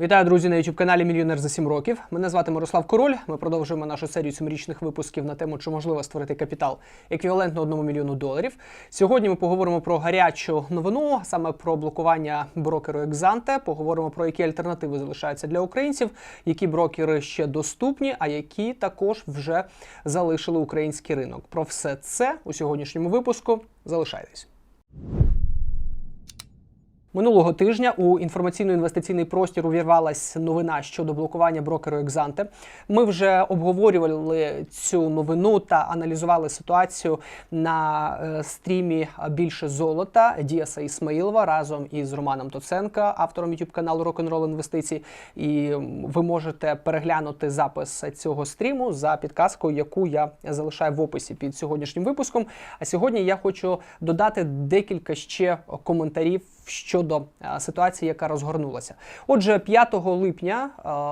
Вітаю, друзі, на youtube каналі Мільйонер за 7 років. Мене звати Мирослав Король. Ми продовжуємо нашу серію сімрічних випусків на тему, чи можливо створити капітал еквівалентно 1 мільйону доларів. Сьогодні ми поговоримо про гарячу новину, саме про блокування брокеру Екзанте. Поговоримо про які альтернативи залишаються для українців, які брокери ще доступні, а які також вже залишили український ринок. Про все це у сьогоднішньому випуску. Залишайтесь. Минулого тижня у інформаційно-інвестиційний простір увірвалась новина щодо блокування брокеру Екзанте. Ми вже обговорювали цю новину та аналізували ситуацію на е, стрімі більше золота Діаса Ісмаїлова разом із Романом Тоценка, автором youtube каналу Рок-н-рол інвестицій. І ви можете переглянути запис цього стріму за підказкою, яку я залишаю в описі під сьогоднішнім випуском. А сьогодні я хочу додати декілька ще коментарів щодо е, ситуації, яка розгорнулася. Отже, 5 липня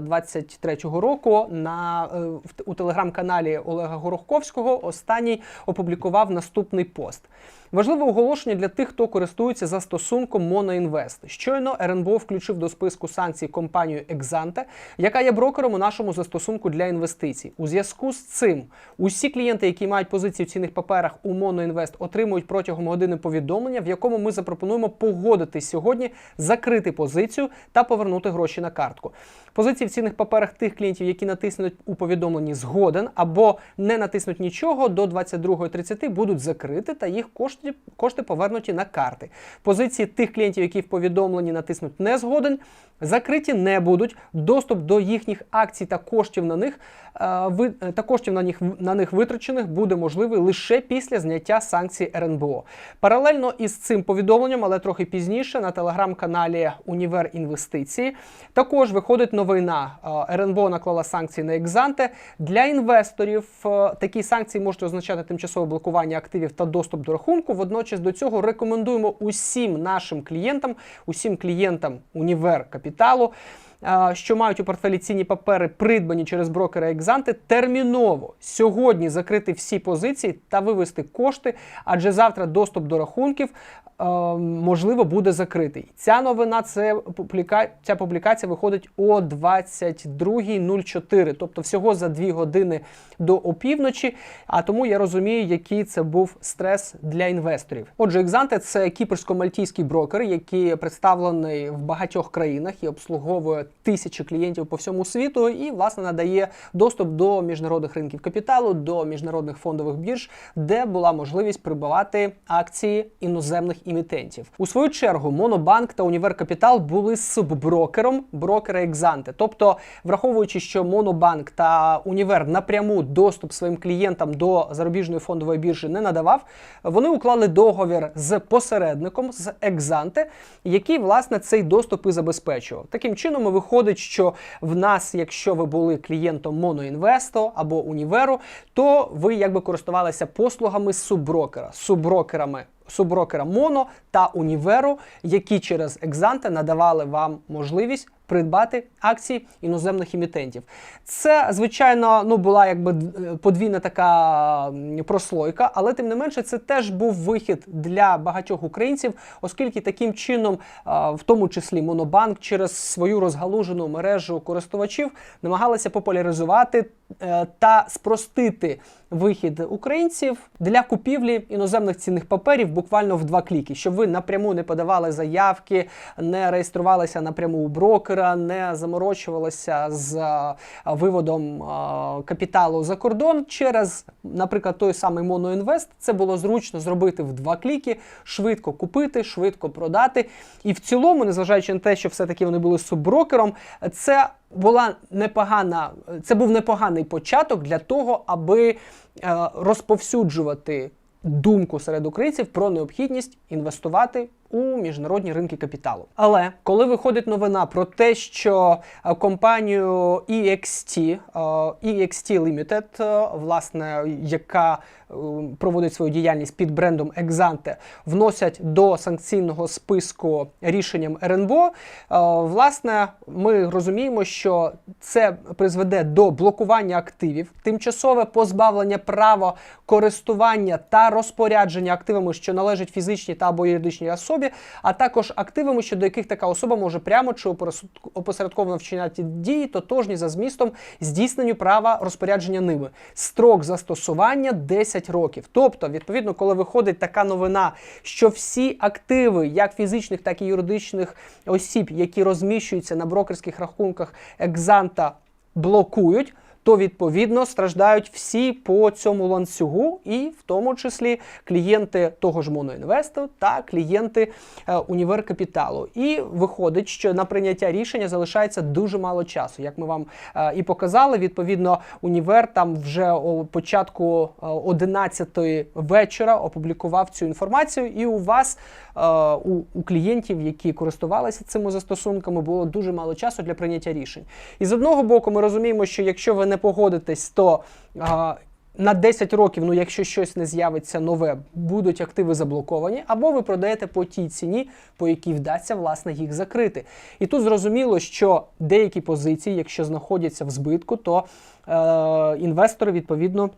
2023 року на е, у телеграм-каналі Олега Горохковського останній опублікував наступний пост. Важливе оголошення для тих, хто користується застосунком Моноінвест. Щойно РНБО включив до списку санкцій компанію Екзанте, яка є брокером у нашому застосунку для інвестицій. У зв'язку з цим усі клієнти, які мають позиції в цінних паперах у Моноінвест, отримують протягом години повідомлення, в якому ми запропонуємо погодитись сьогодні, закрити позицію та повернути гроші на картку. Позиції в цінних паперах тих клієнтів, які натиснуть у повідомленні згоден або не натиснуть нічого, до 22.30 будуть закриті та їх кошти, кошти повернуті на карти. Позиції тих клієнтів, які в повідомленні натиснуть не згоден, закриті не будуть. Доступ до їхніх акцій та коштів на них е, е, та коштів на них на них витрачених буде можливий лише після зняття санкцій РНБО. Паралельно із цим повідомленням, але трохи пізніше, на телеграм-каналі Універ Інвестиції також виходить новина. Е, РНБО наклала санкції на екзанте. Для інвесторів такі санкції можуть означати тимчасове блокування активів та доступ до рахунку. Водночас до цього рекомендуємо усім нашим клієнтам, усім клієнтам Універ Капіталу. Що мають у портфелі цінні папери, придбані через брокера Екзанти, терміново сьогодні закрити всі позиції та вивести кошти, адже завтра доступ до рахунків можливо буде закритий. Ця новина це публіка... ця публікація виходить о 22.04, тобто всього за 2 години до опівночі. А тому я розумію, який це був стрес для інвесторів. Отже, Екзанте це кіпрсько-мальтійський брокер, який представлений в багатьох країнах і обслуговує тисячі клієнтів по всьому світу, і власне надає доступ до міжнародних ринків капіталу, до міжнародних фондових бірж, де була можливість придбавати акції іноземних імітентів. У свою чергу Монобанк та Універ Капітал були субброкером брокера Екзанте. Тобто, враховуючи, що Монобанк та Універ напряму доступ своїм клієнтам до зарубіжної фондової біржі не надавав, вони уклали договір з посередником з Екзанте, який власне цей доступ і забезпечував. Таким чином, виходить, що в нас, якщо ви були клієнтом Моноінвесто або Універу, то ви якби користувалися послугами субброкера, субброкерами. Субброкера Моно та Універу, які через Екзанте надавали вам можливість придбати акції іноземних емітентів. Це, звичайно, ну була якби подвійна така прослойка, але тим не менше, це теж був вихід для багатьох українців, оскільки таким чином, в тому числі Монобанк, через свою розгалужену мережу користувачів намагалися популяризувати е, та спростити вихід українців для купівлі іноземних цінних паперів буквально в два кліки, щоб ви напряму не подавали заявки, не реєструвалися напряму у брокера, не заморочувалися з виводом капіталу за кордон через, наприклад, той самий Моноінвест. Це було зручно зробити в два кліки, швидко купити, швидко продати. І в цілому, незважаючи на те, що все-таки вони були субброкером, це була непогана, це був непоганий початок для того, аби е, розповсюджувати думку серед українців про необхідність інвестувати у міжнародні ринки капіталу. Але коли виходить новина про те, що е, компанію EXT, е, EXT Limited, е, власне, яка проводить свою діяльність під брендом Exante, вносять до санкційного списку рішенням РНБО, власне, ми розуміємо, що це призведе до блокування активів, тимчасове позбавлення права користування та розпорядження активами, що належать фізичній та або юридичній особі, особі, а також активами, щодо яких така особа може прямо чи опосередковано вчиняти дії, тотожні за змістом здійсненню права розпорядження ними. Строк застосування 10 років. Тобто, відповідно, коли виходить така новина, що всі активи, як фізичних, так і юридичних осіб, які розміщуються на брокерських рахунках екзанта, блокують. То відповідно страждають всі по цьому ланцюгу, і в тому числі клієнти того ж Моноінвесту та клієнти е, Універ Капіталу. І виходить, що на прийняття рішення залишається дуже мало часу. Як ми вам е, і показали, відповідно, універ там вже о початку е, 11 вечора опублікував цю інформацію, і у вас е, у, у клієнтів, які користувалися цими застосунками, було дуже мало часу для прийняття рішень. І з одного боку, ми розуміємо, що якщо ви не погодитесь, то а, на 10 років, ну якщо щось не з'явиться нове, будуть активи заблоковані, або ви продаєте по тій ціні, по якій вдасться власне їх закрити. І тут зрозуміло, що деякі позиції, якщо знаходяться в збитку, то е, інвестори відповідно.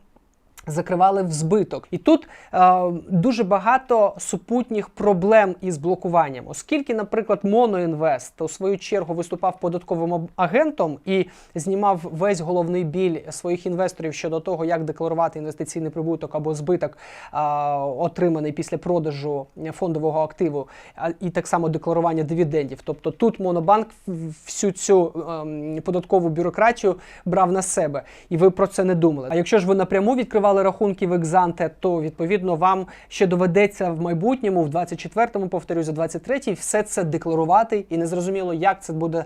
Закривали в збиток, і тут е, дуже багато супутніх проблем із блокуванням, оскільки, наприклад, Моноінвест у свою чергу виступав податковим агентом і знімав весь головний біль своїх інвесторів щодо того, як декларувати інвестиційний прибуток або збиток, е, отриманий після продажу фондового активу, і так само декларування дивідендів. Тобто тут Монобанк всю цю ем, податкову бюрократію брав на себе, і ви про це не думали. А якщо ж ви напряму відкривали рахунки в Екзанте, то відповідно вам ще доведеться в майбутньому, в 24-му, повторюю, за 23-й, все це декларувати, і незрозуміло, як це буде,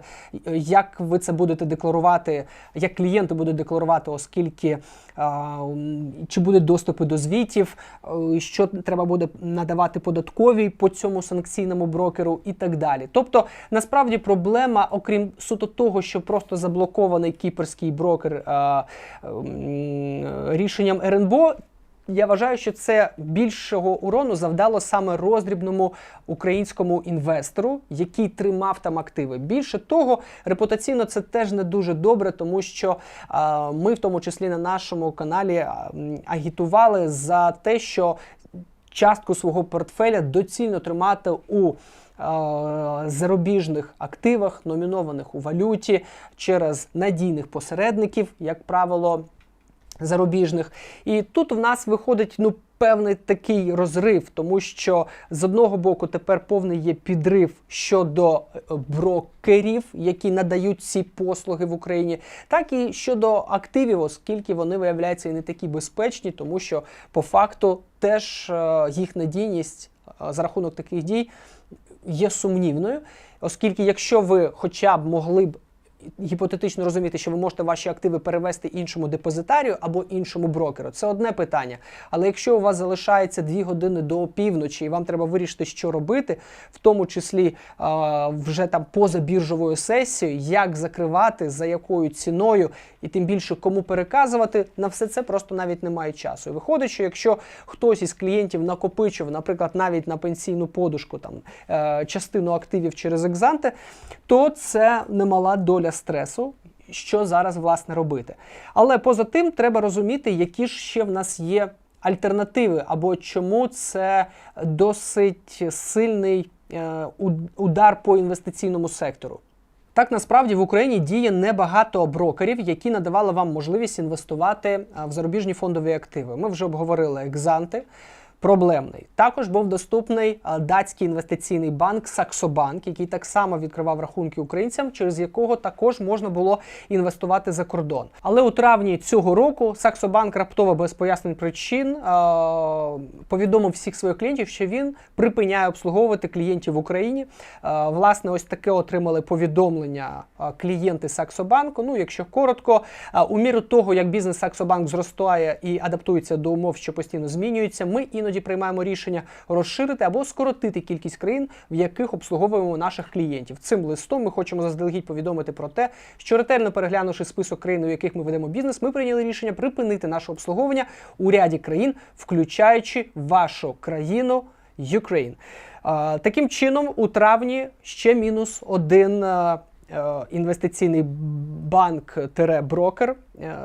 як ви це будете декларувати, як клієнти будуть декларувати, оскільки а, чи будуть доступи до звітів, е, що треба буде надавати податковій по цьому санкційному брокеру і так далі. Тобто, насправді проблема, окрім суто того, що просто заблокований кіперський брокер е, м, рішенням РНБО. Я вважаю, що це більшого урону завдало саме роздрібному українському інвестору, який тримав там активи. Більше того, репутаційно це теж не дуже добре, тому що а, ми, в тому числі на нашому каналі, агітували за те, що частку свого портфеля доцільно тримати у зарубіжних активах, номінованих у валюті через надійних посередників, як правило, зарубіжних. І тут в нас виходить ну. Певний такий розрив, тому що з одного боку тепер повний є підрив щодо е, брокерів, які надають ці послуги в Україні, так і щодо активів, оскільки вони виявляються і не такі безпечні, тому що по факту теж е, їх надійність е, за рахунок таких дій є сумнівною, оскільки якщо ви хоча б могли б гіпотетично розуміти, що ви можете ваші активи перевести іншому депозитарію або іншому брокеру. Це одне питання. Але якщо у вас залишається дві години до опівночі, і вам треба вирішити, що робити, в тому числі а, вже там поза біржовою сесією, як закривати, за якою ціною, і тим більше кому переказувати, на все це просто навіть немає часу. І виходить, що якщо хтось із клієнтів накопичив, наприклад, навіть на пенсійну подушку там е, частину активів через екзанти, то це немала доля стресу. Що зараз власне робити? Але поза тим треба розуміти, які ж ще в нас є альтернативи, або чому це досить сильний е, удар по інвестиційному сектору. Так насправді в Україні діє небагато брокерів, які надавали вам можливість інвестувати в зарубіжні фондові активи. Ми вже обговорили екзанти. Проблемний також був доступний датський інвестиційний банк Саксобанк, який так само відкривав рахунки українцям, через якого також можна було інвестувати за кордон. Але у травні цього року Саксобанк раптово без пояснень причин повідомив всіх своїх клієнтів, що він припиняє обслуговувати клієнтів в Україні. Власне, ось таке отримали повідомлення клієнти Саксобанку. Ну, якщо коротко, у міру того, як бізнес Саксобанк зростає і адаптується до умов, що постійно змінюються, ми іноді приймаємо рішення розширити або скоротити кількість країн, в яких обслуговуємо наших клієнтів. Цим листом ми хочемо заздалегідь повідомити про те, що ретельно переглянувши список країн, у яких ми ведемо бізнес, ми прийняли рішення припинити наше обслуговування у ряді країн, включаючи вашу країну Ukraine. Е, Таким чином, у травні ще мінус один. Е, Інвестиційний банк-брокер, е,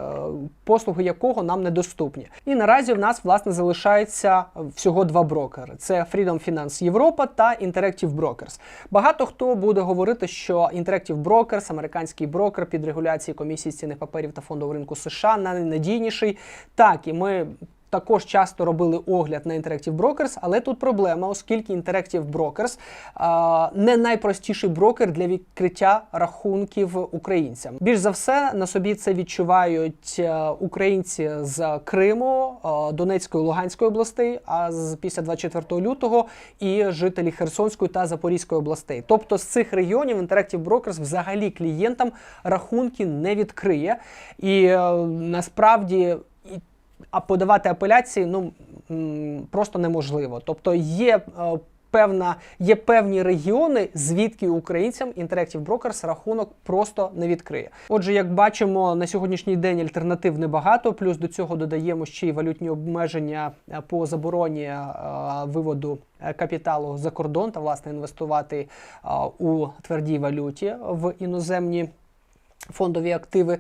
послуги якого нам недоступні. І наразі в нас власне залишається всього два брокери: це Freedom Finance Європа та Interactive Brokers. Багато хто буде говорити, що Interactive Brokers, американський брокер під регуляцією комісії з цінних паперів та фондового ринку США, найнадійніший. Так, і ми також часто робили огляд на Interactive Brokers, але тут проблема, оскільки Interactive Brokers а, не найпростіший брокер для відкриття рахунків українцям. Більш за все на собі це відчувають е, українці з Криму, е, Донецької, Луганської областей, а з після 24 лютого і жителі Херсонської та Запорізької областей. Тобто з цих регіонів Interactive Brokers взагалі клієнтам рахунки не відкриє. І е, насправді а подавати апеляції ну просто неможливо. Тобто є е, певна, є певні регіони, звідки українцям Interactive Brokers рахунок просто не відкриє. Отже, як бачимо, на сьогоднішній день альтернатив небагато. Плюс до цього додаємо ще й валютні обмеження е, по забороні е, виводу капіталу за кордон та власне інвестувати е, у твердій валюті в іноземні фондові активи.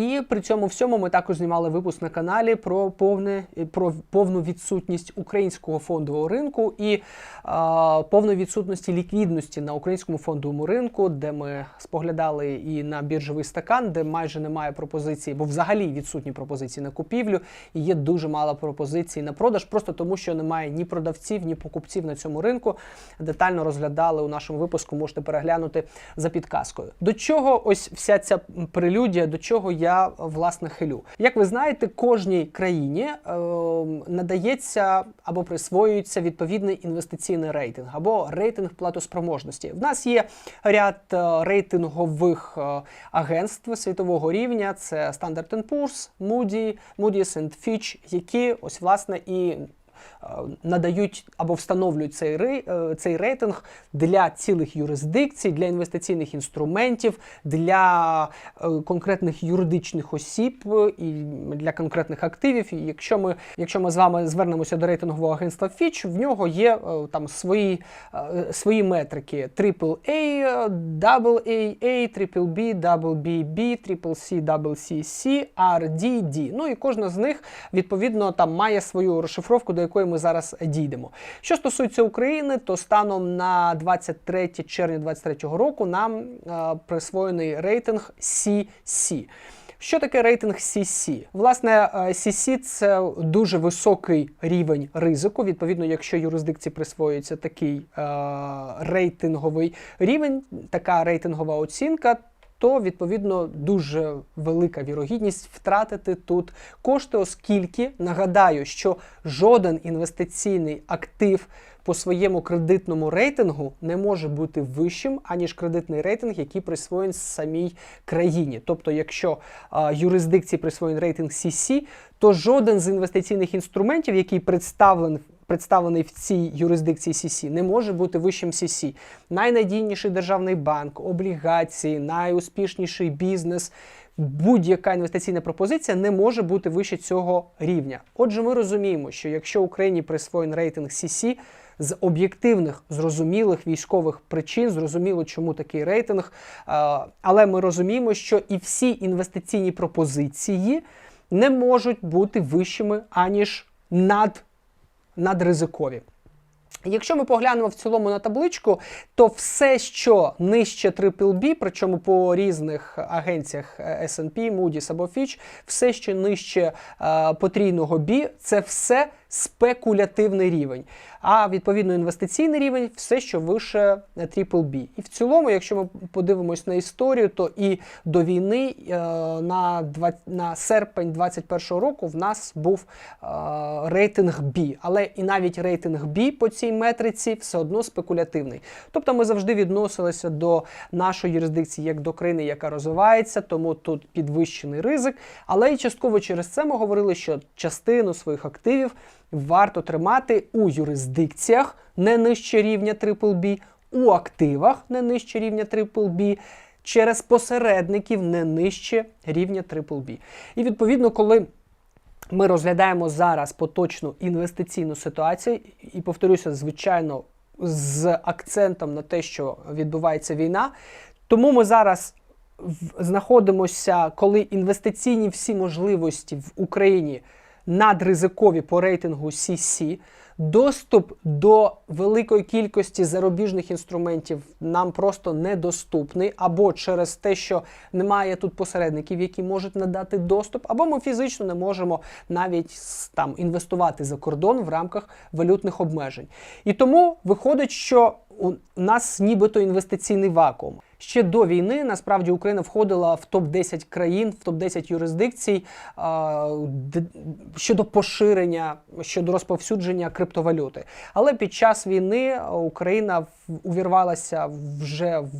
І при цьому всьому ми також знімали випуск на каналі про повне про повну відсутність українського фондового ринку і а, повної відсутності ліквідності на українському фондовому ринку, де ми споглядали і на біржовий стакан, де майже немає пропозицій, бо взагалі відсутні пропозиції на купівлю, і є дуже мало пропозицій на продаж, просто тому що немає ні продавців, ні покупців на цьому ринку. Детально розглядали у нашому випуску. Можете переглянути за підказкою. До чого ось вся ця прелюдія, до чого я власне хилю. Як ви знаєте, кожній країні е, надається або присвоюється відповідний інвестиційний рейтинг або рейтинг платоспроможності. В нас є ряд е, рейтингових е, агентств світового рівня: це Standard Poor's, Moody, Moody's and Fitch, які ось власне і надають або встановлюють цей е, цей рейтинг для цілих юрисдикцій, для інвестиційних інструментів, для е, конкретних юридичних осіб е, і для конкретних активів. І якщо ми, якщо ми з вами звернемося до рейтингового агентства Fitch, в нього є там свої свої метрики: AAA, AA, BBB, BBB, CCC, CCC, RDD. Ну і кожна з них відповідно там має свою розшифровку, до якої ми зараз дійдемо. Що стосується України, то станом на 23 червня 2023 року нам е, присвоєний рейтинг CC. Що таке рейтинг CC? Власне, CC – це дуже високий рівень ризику. Відповідно, якщо юрисдикції присвоюється такий е, рейтинговий рівень, така рейтингова оцінка, то відповідно дуже велика вірогідність втратити тут кошти, оскільки нагадаю, що жоден інвестиційний актив по своєму кредитному рейтингу не може бути вищим, аніж кредитний рейтинг, який присвоєн самій країні. Тобто, якщо а, юрисдикції присвоєн рейтинг CC, то жоден з інвестиційних інструментів, який представлений представлений в цій юрисдикції CC, не може бути вищим CC. Найнадійніший державний банк, облігації, найуспішніший бізнес. Будь-яка інвестиційна пропозиція не може бути вище цього рівня. Отже, ми розуміємо, що якщо Україні присвоєн рейтинг CC, з об'єктивних зрозумілих військових причин, зрозуміло, чому такий рейтинг. Але ми розуміємо, що і всі інвестиційні пропозиції не можуть бути вищими аніж над надризикові. Якщо ми поглянемо в цілому на табличку, то все, що нижче BBB, причому по різних агенціях S&P, Moody's або Fitch, все, що нижче е, потрійного B, це все спекулятивний рівень. А відповідно інвестиційний рівень все, що вище BBB. І в цілому, якщо ми подивимось на історію, то і до війни е, на 20, на серпень 2021 року в нас був е, рейтинг B. Але і навіть рейтинг B по цій метриці все одно спекулятивний. Тобто ми завжди відносилися до нашої юрисдикції як до країни, яка розвивається, тому тут підвищений ризик. Але і частково через це ми говорили, що частину своїх активів варто тримати у юрисдикціях не нижче рівня BBB, у активах не нижче рівня BBB, через посередників не нижче рівня BBB. І відповідно, коли ми розглядаємо зараз поточну інвестиційну ситуацію, і повторюся, звичайно, з акцентом на те, що відбувається війна, тому ми зараз знаходимося, коли інвестиційні всі можливості в Україні надризикові по рейтингу CC, доступ до великої кількості зарубіжних інструментів нам просто недоступний, або через те, що немає тут посередників, які можуть надати доступ, або ми фізично не можемо навіть там інвестувати за кордон в рамках валютних обмежень. І тому виходить, що у нас нібито інвестиційний вакуум. Ще до війни насправді Україна входила в топ 10 країн, в топ 10 юрисдикцій щодо поширення, щодо розповсюдження криптовалюти. Але під час війни Україна увірвалася вже в.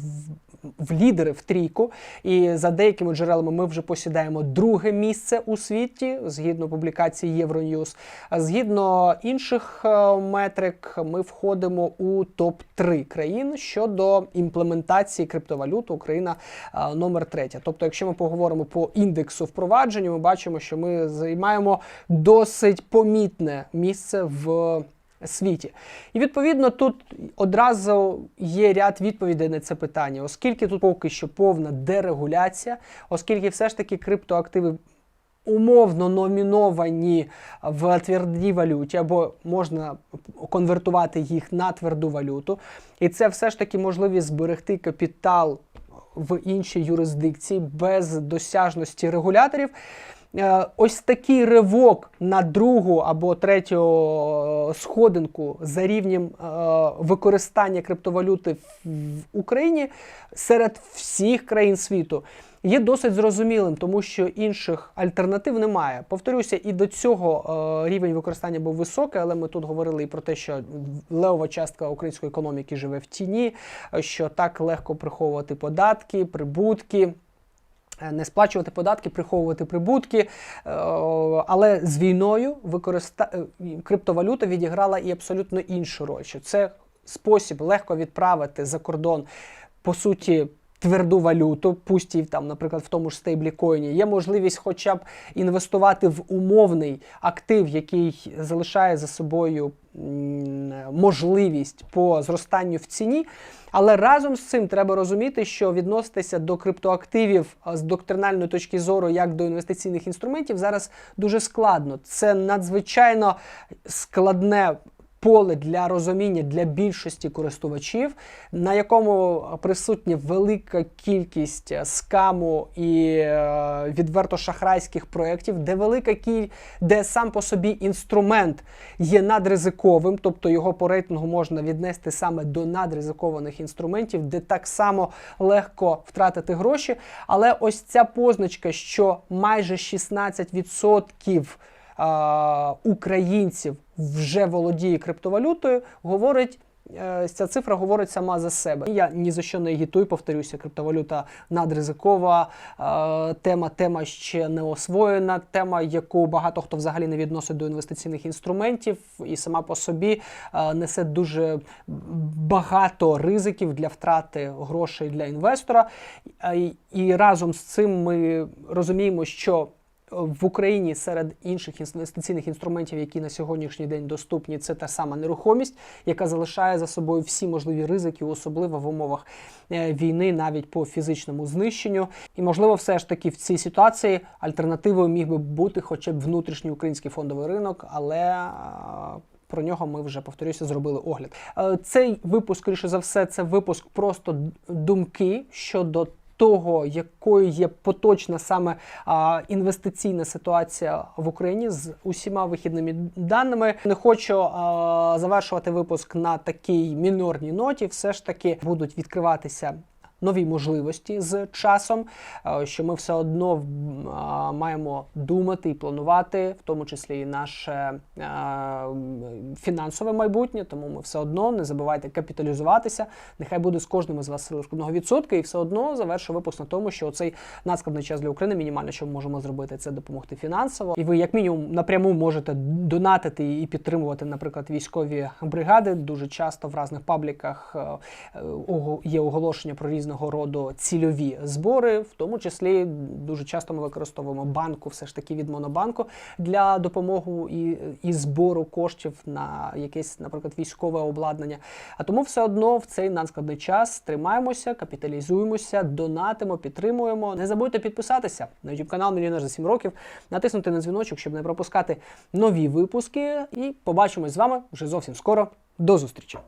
В лідери в трійку, і за деякими джерелами ми вже посідаємо друге місце у світі згідно публікації. А згідно інших е, метрик, ми входимо у топ 3 країн щодо імплементації криптовалют. Україна е, номер третя. Тобто, якщо ми поговоримо по індексу впровадження, ми бачимо, що ми займаємо досить помітне місце в світі. І відповідно тут одразу є ряд відповідей на це питання, оскільки тут поки що повна дерегуляція, оскільки все ж таки криптоактиви. Умовно номіновані в твердій валюті, або можна конвертувати їх на тверду валюту. І це все ж таки можливість зберегти капітал в іншій юрисдикції без досяжності регуляторів. Е, Ось такий ривок на другу або третю е, сходинку за рівнем е, використання криптовалюти в Україні серед всіх країн світу є досить зрозумілим, тому що інших альтернатив немає. Повторюся, і до цього рівень використання був високий, але ми тут говорили і про те, що левова частка української економіки живе в тіні, що так легко приховувати податки, прибутки. Е, Не сплачувати податки, приховувати прибутки, е, але з війною використа... е, криптовалюта відіграла і абсолютно іншу роль. Що це спосіб легко відправити за кордон, по суті, тверду валюту, пусть і там, наприклад, в тому ж стейблікоїні. Є можливість хоча б інвестувати в умовний актив, який залишає за собою можливість по зростанню в ціні. Але разом з цим треба розуміти, що відноситися до криптоактивів з доктринальної точки зору, як до інвестиційних інструментів, зараз дуже складно. Це надзвичайно складне. Поле для розуміння для більшості користувачів, на якому присутня велика кількість е, скаму і е, відверто шахрайських проєктів, де велика кіль... де сам по собі інструмент є надризиковим, тобто його по рейтингу можна віднести саме до надризикованих інструментів, де так само легко втратити гроші. Але ось ця позначка, що майже 16% а, українців вже володіє криптовалютою, говорить. е, Ця цифра говорить сама за себе. Я ні за що не агітую, повторюся, криптовалюта надризикова е, тема, тема ще не освоєна, тема, яку багато хто взагалі не відносить до інвестиційних інструментів, і сама по собі е, несе дуже багато ризиків для втрати грошей для інвестора. І разом з цим ми розуміємо, що в Україні серед інших інвестиційних інструментів, які на сьогоднішній день доступні, це та сама нерухомість, яка залишає за собою всі можливі ризики, особливо в умовах е, війни, навіть по фізичному знищенню. І можливо, все ж таки в цій ситуації альтернативою міг би бути хоча б внутрішній український фондовий ринок, але. е, Про нього ми вже повторюся, зробили огляд. Е, Цей випуск, скоріше за все, це випуск просто думки щодо того, якою є поточна саме а, інвестиційна ситуація в Україні з усіма вихідними даними. Не хочу а, завершувати випуск на такій мінорній ноті. Все ж таки будуть відкриватися. Нові можливості з часом, е, що ми все одно маємо думати і планувати, в тому числі і наше е, фінансове майбутнє. Тому ми все одно не забувайте капіталізуватися. Нехай буде з кожним із вас сили одного відсотка, і все одно завершу випуск на тому, що цей надскладний час для України мінімально, що ми можемо зробити, це допомогти фінансово. І ви, як мінімум, напряму можете донатити і підтримувати, наприклад, військові бригади. Дуже часто в різних пабліках е, є оголошення про різні різного роду цільові збори, в тому числі дуже часто ми використовуємо банку, все ж таки від Монобанку для допомоги і, і збору коштів на якесь, наприклад, військове обладнання. А тому все одно в цей надскладний час тримаємося, капіталізуємося, донатимо, підтримуємо. Не забудьте підписатися на YouTube канал Мільйонер за 7 років, натиснути на дзвіночок, щоб не пропускати нові випуски. І побачимось з вами вже зовсім скоро. До зустрічі!